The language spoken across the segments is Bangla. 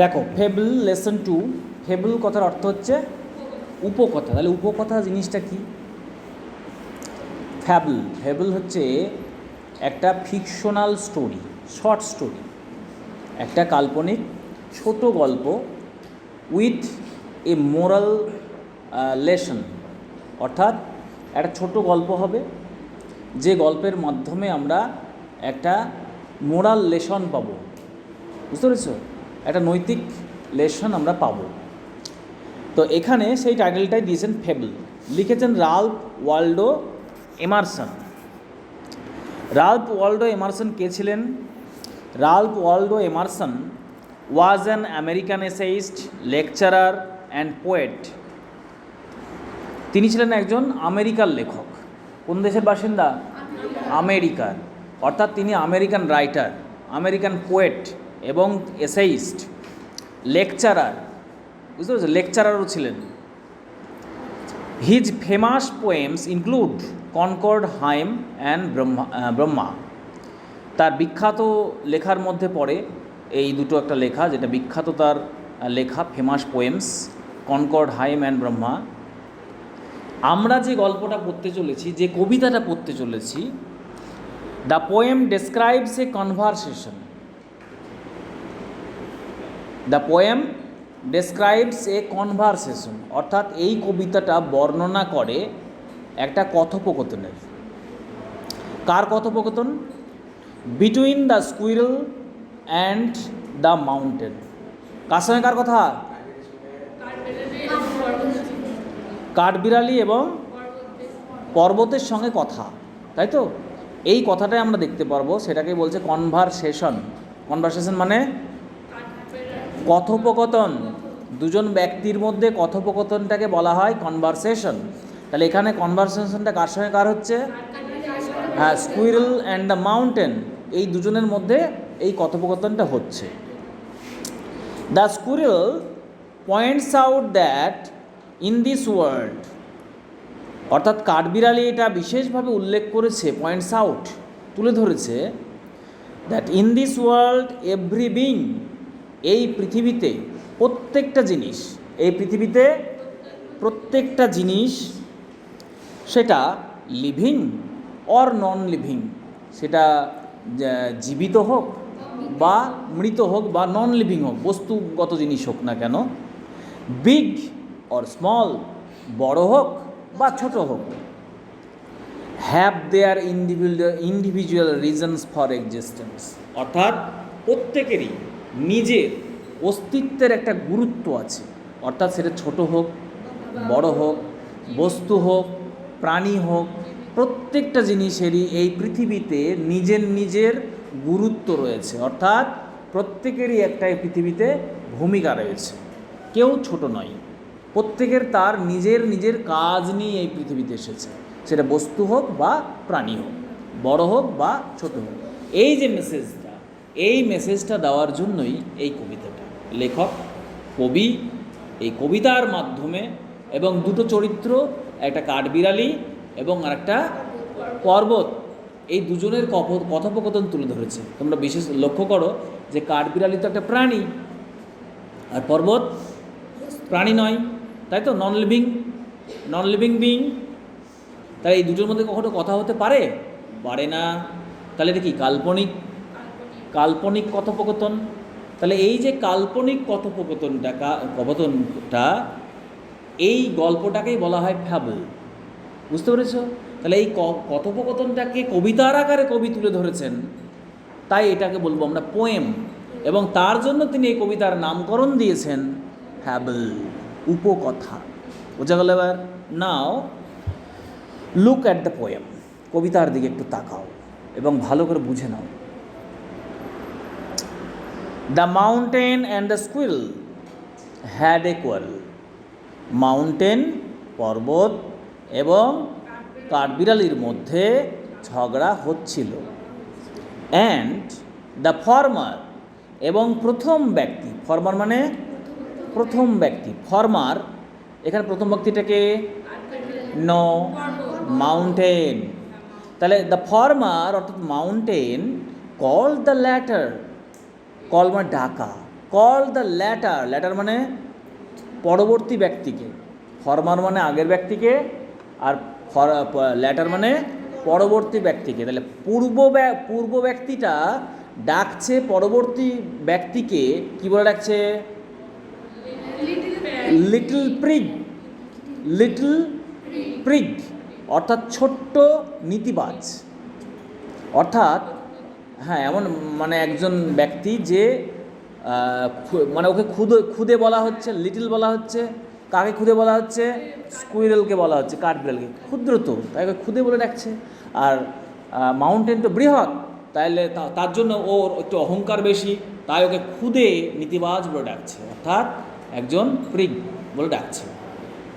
দেখো ফেবল লেসন টু ফেবল কথার অর্থ হচ্ছে উপকথা। তাহলে উপকথা জিনিসটা কি? ফ্যাবল ফেবল হচ্ছে একটা ফিকশনাল স্টোরি শর্ট স্টোরি একটা কাল্পনিক ছোট গল্প উইথ এ মোরাল লেসন অর্থাৎ একটা ছোট গল্প হবে, যে গল্পের মাধ্যমে আমরা একটা মোরাল লেসন পাবো। বুঝতে পেরেছ? নৈতিক লেসন আমরা পাবো। তো এখানে সেই টাইটেলটাই দিয়েছেন ফেবল। লিখেছেন Ralph Waldo Emerson. Ralph Waldo Emerson কে ছিলেন? Ralph Waldo Emerson was an American essayist, lecturer and poet. তিনি ছিলেন একজন আমেরিকার লেখক। কোন দেশের বাসিন্দা? আমেরিকার। অর্থাৎ তিনি আমেরিকান রাইটার, আমেরিকান পোয়েট। এবং এসাইস্ট, লেকচারার, বুঝতে পেরেছ লেকচারারও ছিলেন। His famous poems include Concord Hymn and Brahma Brahma. তার বিখ্যাত লেখার মধ্যে পড়ে এই দুটো একটা লেখা, যেটা বিখ্যাত তার লেখা famous poems, Concord Hymn and Brahma. আমরা যে গল্পটা পড়তে চলেছি, যে কবিতাটা পড়তে চলেছি, the poem describes a conversation. The poem describes a conversation অর্থাৎ এই কবিতাটা বর্ণনা করে একটা কথোপকথনের। কার কথোপকথন? Between the squirrel and the mountain কার সঙ্গে কার কথা? কাঠবিড়ালি এবং পর্বতের সঙ্গে কথা, তাই তো? এই কথাটাই আমরা দেখতে পারব সেটাকে বলছে কনভারসেশন কনভারসেশন মানে কথোপকথন। দুজন ব্যক্তির মধ্যে কথোপকথনটাকে বলা হয় কনভারসেশন তাহলে এখানে কনভারসেশনটা কার সঙ্গে কার হচ্ছে? হ্যাঁ স্কুইরেল অ্যান্ড দ্য মাউন্টেন এই দুজনের মধ্যে এই কথোপকথনটা হচ্ছে। The squirrel points out that in this world অর্থাৎ কাঠবিড়ালি এটা বিশেষভাবে উল্লেখ করেছে পয়েন্টস আউট তুলে ধরেছে that in this world every being এই পৃথিবীতে প্রত্যেকটা জিনিস, এই পৃথিবীতে প্রত্যেকটা জিনিস সেটা লিভিং অর নন লিভিং সেটা জীবিত হোক বা মৃত হোক বা নন লিভিং হোক, বস্তুগত জিনিস হোক না কেন বিগ অর স্মল বড় হোক বা ছোট হোক have their individual individual reasons for existence অর্থাৎ প্রত্যেকেরই নিজের অস্তিত্বের একটা গুরুত্ব আছে। অর্থাৎ সেটা ছোট হোক, বড় হোক, বস্তু হোক, প্রাণী হোক, প্রত্যেকটা জিনিসেরই এই পৃথিবীতে নিজের নিজের গুরুত্ব রয়েছে। অর্থাৎ প্রত্যেকেরই একটা এই পৃথিবীতে ভূমিকা রয়েছে। কেউ ছোট নয়। প্রত্যেকের তার নিজের নিজের কাজ নিয়ে এই পৃথিবীতে এসেছে। সেটা বস্তু হোক বা প্রাণী হোক, বড় হোক বা ছোট হোক। এই যে মেসেজটা এই মেসেজটা দেওয়ার জন্যই এই কবিতাটা। লেখক, কবি, এই কবিতার মাধ্যমে এবং দুটো চরিত্র, একটা কাঠবিড়ালি এবং আরেকটা পর্বত, এই দুজনের কথোপকথন তুলে ধরেছে। তোমরা বিশেষ লক্ষ্য করো যে কাঠবিড়ালি তো একটা প্রাণী আর পর্বত প্রাণী নয়, তাই তো? Non living non living being তাই এই দুটোর মধ্যে কখনো কথা হতে পারে? পারে না। তাহলে এটা কি, কাল্পনিক কাল্পনিক কথোপকথন। তাহলে এই যে কাল্পনিক কথোপকথনটা কথোপকথনটা, এই গল্পটাকেই বলা হয় ফ্যাবল। বুঝতে পেরেছ? তাহলে এই কথোপকথনটাকে কবিতার আকারে কবি তুলে ধরেছেন। তাই এটাকে বলব আমরা পোয়েম। এবং তার জন্য তিনি এই কবিতার নামকরণ দিয়েছেন ফ্যাবল, উপকথা। বোঝা গেল এবার? Now look at the poem কবিতার দিকে একটু তাকাও এবং ভালো করে বুঝে নাও। The mountain and the squirrel had a mountain পর্বত এবং কাঠবিড়ালির মধ্যে ঝগড়া হচ্ছিল। অ্যান্ড দ্য ফর্মার এবং প্রথম ব্যক্তি ফর্মার মানে প্রথম ব্যক্তি ফর্মার এখানে প্রথম ব্যক্তিটাকে নো মাউন্টেন তাহলে দ্য ফর্মার অর্থাৎ mountain call the latter call মানে ডাকা। কল দ্য ল্যাটার ল্যাটার মানে পরবর্তী ব্যক্তিকে। ফরমার মানে আগের ব্যক্তিকে আর ল্যাটার মানে পরবর্তী ব্যক্তিকে। তাহলে পূর্ব পূর্ব ব্যক্তিটা ডাকছে পরবর্তী ব্যক্তিকে, কি বলে ডাকছে? লিটল প্রিগ লিটল প্রিগ অর্থাৎ ছোট্ট নীতিবাজ। অর্থাৎ হ্যাঁ এমন মানে একজন ব্যক্তি যে মানে ওকে খুদে খুদে বলা হচ্ছে, লিটল বলা হচ্ছে, কাকে খুদে বলা হচ্ছে? স্কুইরেলকে বলা হচ্ছে, কাঠবিড়ালকে। ক্ষুদ্র তো, তাই ওকে খুদে বলে ডাকছে। আর মাউন্টেন তো বৃহৎ, তাইলে তার জন্য ওর একটু অহংকার বেশি, তাই ওকে খুদে নীতিবাজ বলে ডাকছে। অর্থাৎ একজন প্রিগ বলে ডাকছে।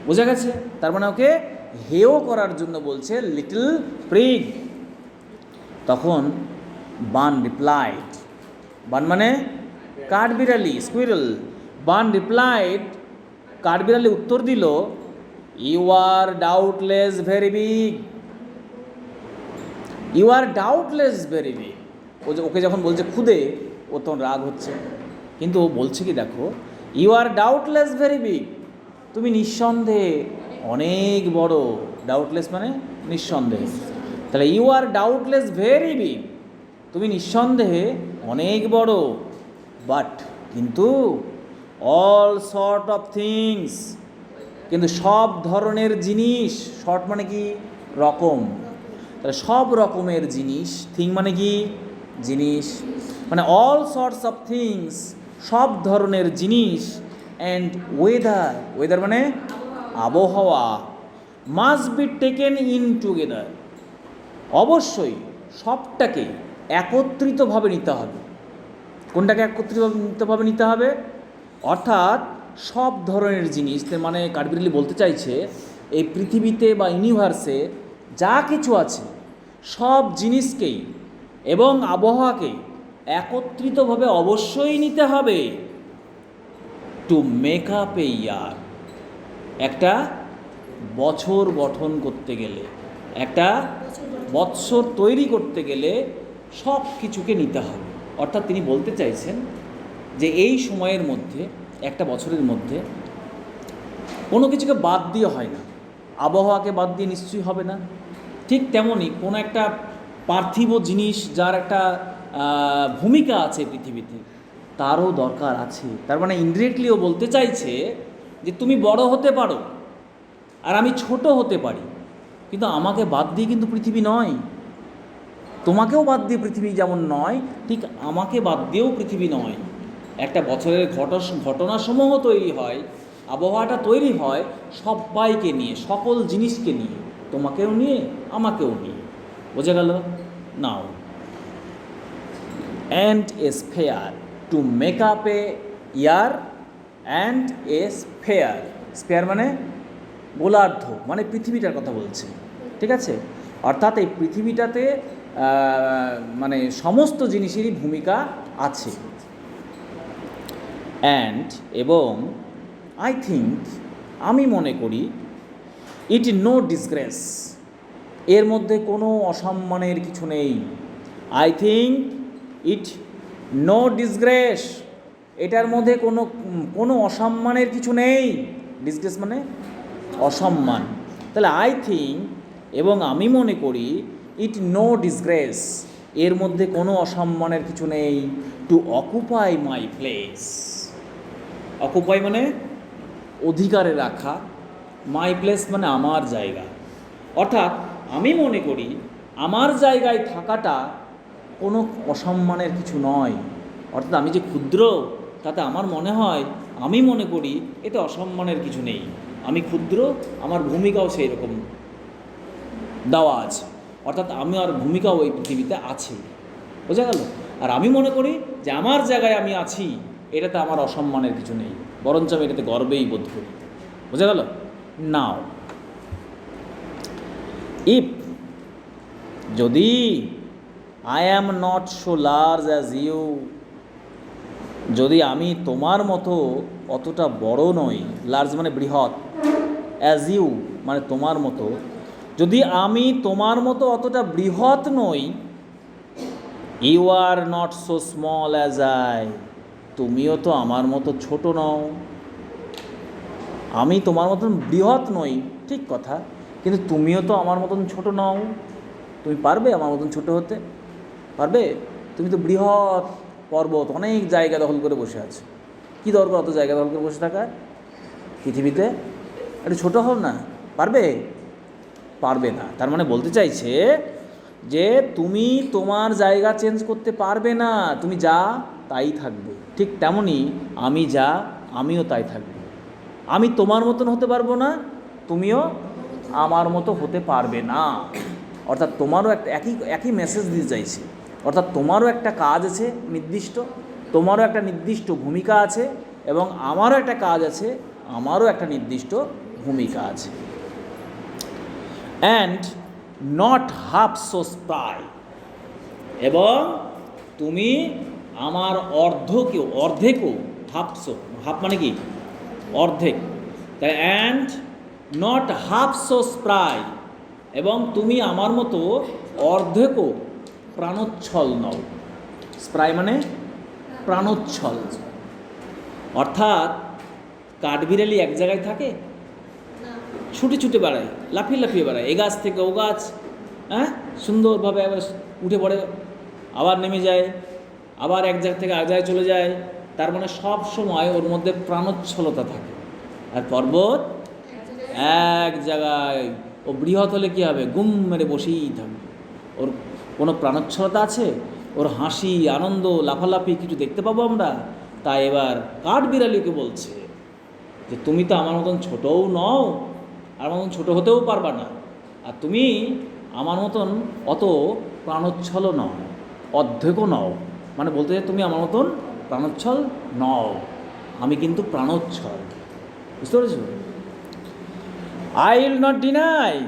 বোঝা গেছে? তার মানে ওকে হেও করার জন্য বলছে লিটল প্রিগ। তখন বান রিপ্লাইড। বান মানে কাঠবিড়ালি, স্কুইরেল। বান রিপ্লাইড, কাঠবিড়ালি উত্তর দিল you are doubtless very big you are doubtless very big ও যে- ওকে যখন বলছে খুদে, ও তখন রাগ হচ্ছে। কিন্তু ও বলছে কি, দেখো you are doubtless very big তুমি নিঃসন্দেহে অনেক বড়। ডাউটলেস মানে নিঃসন্দেহে। তাহলে you are doubtless very big তুমি নিঃসন্দেহে অনেক বড় বাট কিন্তু অল সর্ট অফ থিংস কিন্তু সব ধরনের জিনিস শর্ট মানে কি? রকম। তাহলে সব রকমের জিনিস থিং মানে কি? জিনিস। মানে অল সর্টস অফ থিংস সব ধরনের জিনিস অ্যান্ড ওয়েদার ওয়েদার মানে আবহাওয়া। Must be taken in together অবশ্যই সবটাকে একত্রিতভাবে নিতে হবে। কোনটাকে একত্রিতভাবে নিতে হবে? অর্থাৎ সব ধরনের জিনিস মানে কাঠবিড়ালি বলতে চাইছে, এই পৃথিবীতে বা ইউনিভার্সে যা কিছু আছে, সব জিনিসকেই এবং আবহাওয়াকে একত্রিতভাবে অবশ্যই নিতে হবে। To make up a year একটা বছর গঠন করতে গেলে, একটা বৎসর তৈরি করতে গেলে সব কিছুকে নিতে হবে। অর্থাৎ তিনি বলতে চাইছেন যে এই সময়ের মধ্যে, একটা বছরের মধ্যে কোনো কিছুকে বাদ দিয়ে হয় না। আবহাওয়াকে বাদ দিয়ে নিশ্চয়ই হবে না। ঠিক তেমনই কোনো একটা পার্থিব জিনিস যার একটা ভূমিকা আছে পৃথিবীতে, তারও দরকার আছে। তার মানে ইনডিরেক্টলিও বলতে চাইছে যে তুমি বড় হতে পারো, আর আমি ছোট হতে পারি। কিন্তু আমাকে বাদ দিয়ে কিন্তু পৃথিবী নয়। তোমাকেও বাদ দিয়ে পৃথিবী যেমন নয়, ঠিক আমাকে বাদ দিয়েও পৃথিবী নয়। একটা বছরের ঘট ঘটনাসমূহ তৈরি হয়, আবহাওয়াটা তৈরি হয় সবাইকে নিয়ে, সকল জিনিসকে নিয়ে। তোমাকেও নিয়ে, আমাকেও নিয়ে। বোঝা গেল? নাও। And a sphere to make up a year and a sphere sphere মানে গোলার্ধ মানে পৃথিবীটার কথা বলছে। ঠিক আছে? অর্থাৎ এই পৃথিবীটাতে মানে সমস্ত জিনিসেরই ভূমিকা আছে। অ্যান্ড এবং আই থিঙ্ক আমি মনে করি ইট নো ডিসগ্রেস এর মধ্যে কোনো অসম্মানের কিছু নেই। I think it no disgrace এটার মধ্যে কোনো কোনো অসম্মানের কিছু নেই। ডিসগ্রেস মানে অসম্মান। তাহলে আই থিঙ্ক এবং আমি মনে করি ইট নো ডিসগ্রেস। এর মধ্যে কোনো অসম্মানের কিছু নেই। To occupy my place. Occupy মানে অধিকারে রাখা। মাই প্লেস মানে আমার জায়গা। অর্থাৎ আমি মনে করি, আমার জায়গায় থাকাটা কোনো অসম্মানের কিছু নয়। অর্থাৎ আমি যে ক্ষুদ্র, তাতে আমার মনে হয়, আমি মনে করি এতে অসম্মানের কিছু নেই। আমি ক্ষুদ্র, আমার ভূমিকাও সেই রকম দেওয়া আছে। অর্থাৎ আমার ভূমিকাও এই পৃথিবীতে আছে। বোঝা গেল? আর আমি মনে করি যে আমার জায়গায় আমি আছি, এটাতে আমার অসম্মানের কিছু নেই। বরঞ্চ আমি এটাতে গর্বেই বোধ করি। বোঝা গেল? নাও। ইফ যদি I am not so large as you যদি আমি তোমার মতো অতটা বড় নই লার্জ মানে বৃহৎ অ্যাজ ইউ মানে তোমার মতো যদি আমি তোমার মতো অতটা বৃহৎ নই you are not so small as I তুমিও তো আমার মতো ছোট নও। আমি তোমার মতন বৃহৎ নই, ঠিক কথা। কিন্তু তুমিও তো আমার মতন ছোট নও। তুমি পারবে আমার মতন ছোট হতে? পারবে? তুমি তো বৃহৎ পর্বত, অনেক জায়গা দখল করে বসে আছো। কি দরকার অত জায়গা দখল করে বসে থাকার? পৃথিবীতে একটু ছোটো হও না। পারবে? পারবে না। তার মানে বলতে চাইছে যে তুমি তোমার জায়গা চেঞ্জ করতে পারবে না, তুমি যা তাই থাকবে। ঠিক তেমনই আমি যা, আমিও তাই থাকব। আমি তোমার মতন হতে পারব না, তুমিও আমার মতো হতে পারবে না। অর্থাৎ তোমারও একটা একই একই মেসেজ দিতে চাইছে। অর্থাৎ তোমারও একটা কাজ আছে নির্দিষ্ট, তোমারও একটা নির্দিষ্ট ভূমিকা আছে এবং আমারও একটা কাজ আছে, আমারও একটা নির্দিষ্ট ভূমিকা আছে। And not half so spry এবং তুমি আমার অর্ধকেও অর্ধেকও হাফসো হাফ মানে কি? অর্ধেক। তাই and not half so spry এবং তুমি আমার মতো অর্ধেকও প্রাণোচ্ছল নও। স্প্রাই মানে প্রাণোচ্ছল। অর্থাৎ কাঠবিড়ালি এক জায়গায় থাকে? ছুটে ছুটে বেড়ায়। লাফিয়ে লাফিয়ে বেড়ায়। এ গাছ থেকে ও গাছ হ্যাঁ? সুন্দরভাবে আবার উঠে পড়ে, আবার নেমে যায়, আবার এক জায়গা থেকে এক জায়গায় চলে যায়। তার মানে সব সময় ওর মধ্যে প্রাণোচ্ছলতা থাকে। আর পর্বত এক জায়গায়, ও বৃহৎ হলে কী হবে? গুম মেরে বসেই থাকবে। ওর কোনো প্রাণোচ্ছলতা আছে? ওর হাসি, আনন্দ, লাফালাফি কিছু দেখতে পাবো আমরা? তাই এবার কাঠ বিড়ালিকে বলছে যে, তুমি তো আমার মতন ছোটও নও আর আমার মতন ছোটো হতেও পারবা না। আর তুমি আমার মতন অত প্রাণোচ্ছলও নও, অর্ধেকও নও। মানে বলতে চাই তুমি আমার মতন প্রাণোচ্ছল নও। আমি কিন্তু প্রাণোচ্ছল। বুঝতে পেরেছ? আই উইল নট ডিনাই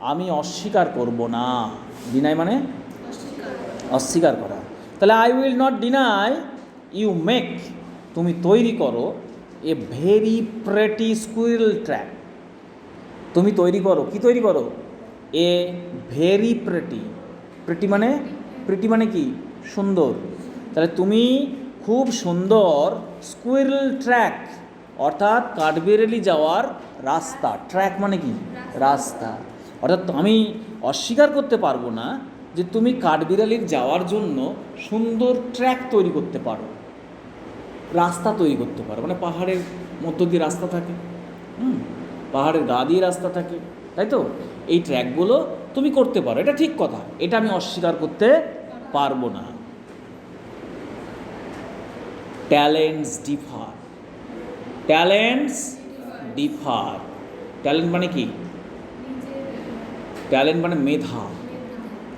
আমি অস্বীকার করব না। ডিনাই মানে? অস্বীকার করা। তাহলে I will not deny you make তুমি তৈরি করো। A very pretty squirrel track তুমি তৈরি করো। কি তৈরি করো? এ ভেরি প্রেটি প্রেটি মানে? প্রেটি মানে কি? সুন্দর। তাহলে তুমি খুব সুন্দর স্কুইরল ট্র্যাক অর্থাৎ কাঠবেরেলি যাওয়ার রাস্তা। ট্র্যাক মানে কি? রাস্তা। অর্থাৎ আমি অস্বীকার করতে পারব না যে তুমি কাঠবিড়ালির যাওয়ার জন্য সুন্দর ট্র্যাক তৈরি করতে পারো। রাস্তা তৈরি করতে পারো। মানে পাহাড়ের মধ্য দিয়ে রাস্তা থাকে। হুম। পাহাড়ের গা দিয়ে রাস্তা থাকে, তাই তো? এই ট্র্যাকগুলো তুমি করতে পারো, এটা ঠিক কথা, এটা আমি অস্বীকার করতে পারব না। Talents differ talents differ talent মানে কি? ট্যালেন্ট মানে মেধা,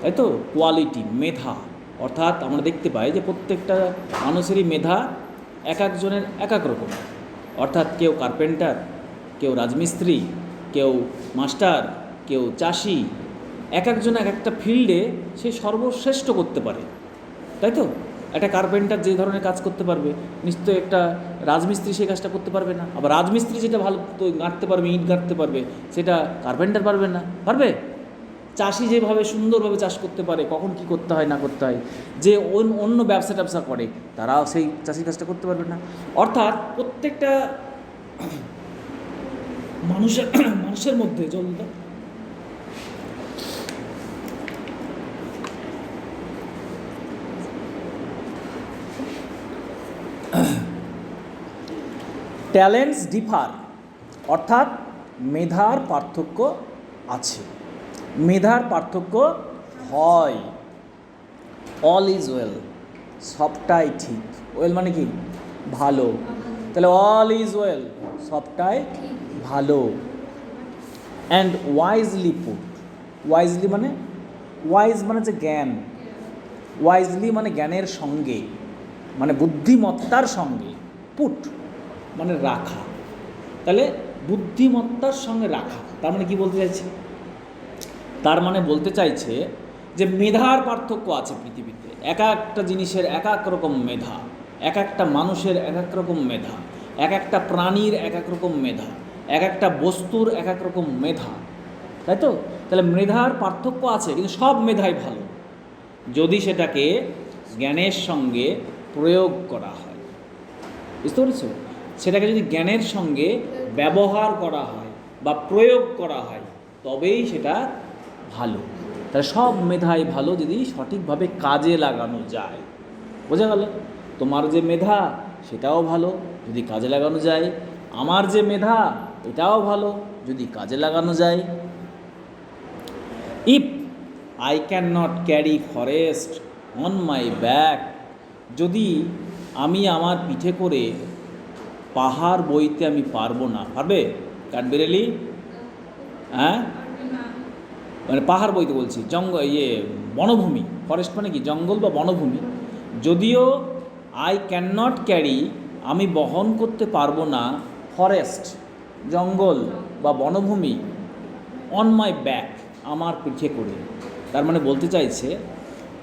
তাই তো? কোয়ালিটি মেধা, অর্থাৎ আমরা দেখতে পাই যে প্রত্যেকটা মানুষেরই মেধা এক একজনের এক এক রকম। অর্থাৎ কেউ কার্পেন্টার কেউ রাজমিস্ত্রি, কেউ মাস্টার, কেউ চাষি, এক একজন এক একটা ফিল্ডে সে সর্বশ্রেষ্ঠ করতে পারে। তাই তো? একটা কার্পেন্টার যে ধরনের কাজ করতে পারবে, নিশ্চয়ই একটা রাজমিস্ত্রি সেই কাজটা করতে পারবে না। আবার রাজমিস্ত্রি যেটা ভালো তো গাঁথতে পারবে, ইট গাঁথতে পারবে, সেটা কার্পেন্টার পারবে না। পারবে? চাষি যেভাবে সুন্দরভাবে চাষ করতে পারে, কখন কি করতে হয় না করতে হয়, যে অন্য অন্য ব্যবসা ট্যাবসা করে, তারাও সেই চাষির কাজটা করতে পারবে না। অর্থাৎ প্রত্যেকটা মানুষের মানুষের মধ্যে জলটা ট্যালেন্টস ডিফার অর্থাৎ মেধার পার্থক্য আছে। মেধার পার্থক্য হয়। অল ইজ ওয়েল সবটাই ঠিক। ওয়েল মানে কি? ভালো। তাহলে অল ইজ ওয়েল সবটাই ভালো। অ্যান্ড ওয়াইজলি পুট ওয়াইজলি মানে ওয়াইজ মানে যে জ্ঞান। ওয়াইজলি মানে জ্ঞানের সঙ্গে মানে বুদ্ধিমত্তার সঙ্গে পুট মানে রাখা। তাহলে বুদ্ধিমত্তার সঙ্গে রাখা, তার মানে কি বলতে চাইছে? তার মানে বলতে চাইছে যে মেধার পার্থক্য আছে পৃথিবীতে। এক একটা জিনিসের এক এক রকম মেধা, এক একটা মানুষের এক এক রকম মেধা, এক একটা প্রাণীর এক এক রকম মেধা। এক একটা বস্তুর এক এক রকম মেধা, তাই তো? তাহলে মেধার পার্থক্য আছে, কিন্তু সব মেধাই ভালো। যদি সেটাকে জ্ঞানের সঙ্গে প্রয়োগ করা হয়, বুঝতে পেরেছ? সেটাকে যদি জ্ঞানের সঙ্গে ব্যবহার করা হয় বা প্রয়োগ করা হয়, তবেই সেটা ভালো। তাহলে সব মেধাই ভালো যদি সঠিকভাবে কাজে লাগানো যায়। বোঝা গেল? তোমার যে মেধা, সেটাও ভালো। যদি কাজে লাগানো যায়, আমার যে মেধা এটাও ভালো, যদি কাজে লাগানো যায়। If I can not carry forest on my back যদি আমি আমার পিঠে করে পাহাড় বইতে আমি পারব না, পারবে? কাঠবেরেলি হ্যাঁ? মানে পাহাড় বইতে বলছি, জঙ্গল ইয়ে বনভূমি ফরেস্ট মানে কি? জঙ্গল বা বনভূমি। যদিও আই ক্যান নট ক্যারি আমি বহন করতে পারব না ফরেস্ট জঙ্গল বা বনভূমি অন মাই ব্যাক আমার পিঠে করে। তার মানে বলতে চাইছে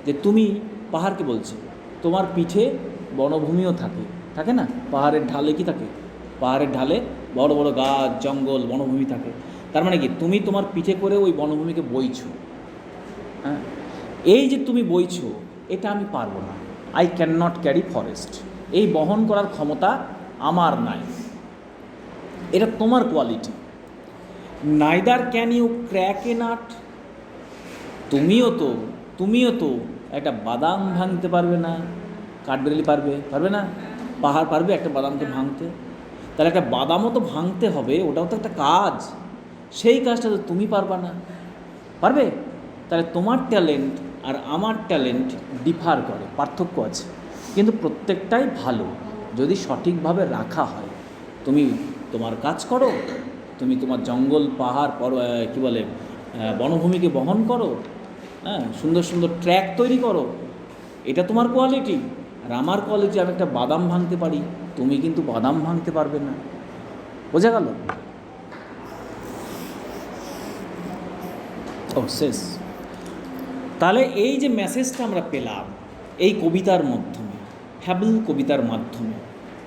যে তুমি পাহাড়কে বলছো, তোমার পিঠে বনভূমিও থাকে। থাকে না? পাহাড়ের ঢালে কি থাকে? পাহাড়ের ঢালে বড় বড় গাছ, জঙ্গল, বনভূমি থাকে। তার মানে কি? তুমি তোমার পিঠে করে ওই বনভূমিকে বইছো। হ্যাঁ? এই যে তুমি বইছো, এটা আমি পারব না। I can not carry forest এই বহন করার ক্ষমতা আমার নাই। এটা তোমার quality neither can you crack a nut তুমিও তো তুমিও তো একটা বাদাম ভাঙতে পারবে না কাঠবেরেলি পারবে পারবে না? পাহাড় পারবে একটা বাদামকে ভাঙতে। তাহলে একটা বাদামও তো ভাঙতে হবে, ওটাও তো একটা কাজ। সেই কাজটা তো তুমি পারবা না। পারবে? তাহলে তোমার ট্যালেন্ট আর আমার ট্যালেন্ট ডিফার করে, পার্থক্য আছে। কিন্তু প্রত্যেকটাই ভালো। যদি সঠিকভাবে রাখা হয়, তুমি তোমার কাজ করো, তুমি তোমার জঙ্গল, পাহাড়, পর কী বলে বনভূমিকে বহন করো হ্যাঁ সুন্দর সুন্দর ট্র্যাক তৈরি করো। এটা তোমার কোয়ালিটি আর আমার কোয়ালিটি আমি একটা বাদাম ভাঙতে পারি, তুমি কিন্তু বাদাম ভাঙতে পারবে না। বোঝা গেল? শেষ। তাহলে এই যে মেসেজটা আমরা পেলাম, এই কবিতার মাধ্যমে হ্যাবল কবিতার মাধ্যমে,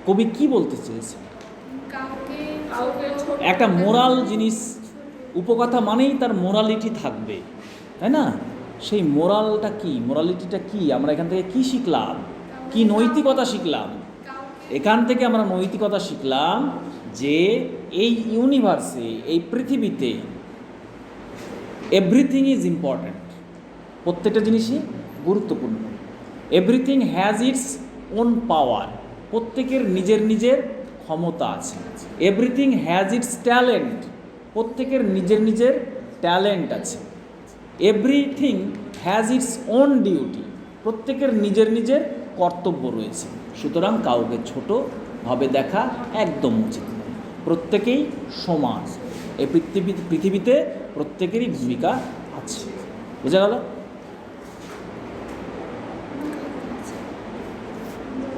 কবি কি বলতে চেয়েছে? একটা মোরাল জিনিস, উপকথা মানেই তার মোরালিটি থাকবে, তাই না? সেই মোরালটা কি? মোরালিটিটা কি? আমরা এখান থেকে কি শিখলাম? কি নৈতিকতা শিখলাম? এখান থেকে আমরা নৈতিকতা শিখলাম যে এই ইউনিভার্সে এই পৃথিবীতে এভরিথিং ইজ ইম্পর্ট্যান্ট প্রত্যেকটা জিনিসই গুরুত্বপূর্ণ। Everything has its own power প্রত্যেকের নিজের নিজের ক্ষমতা আছে। এভরিথিং হ্যাজ ইটস ট্যালেন্ট প্রত্যেকের নিজের নিজের ট্যালেন্ট আছে। Everything has its own duty প্রত্যেকের নিজের নিজের কর্তব্য রয়েছে। সুতরাং কাউকে ছোটোভাবে দেখা একদম উচিত নয়। প্রত্যেকেই সমান। এই পৃথিবী পৃথিবীতে প্রত্যেকেরই ভূমিকা আছে। বোঝা গেল?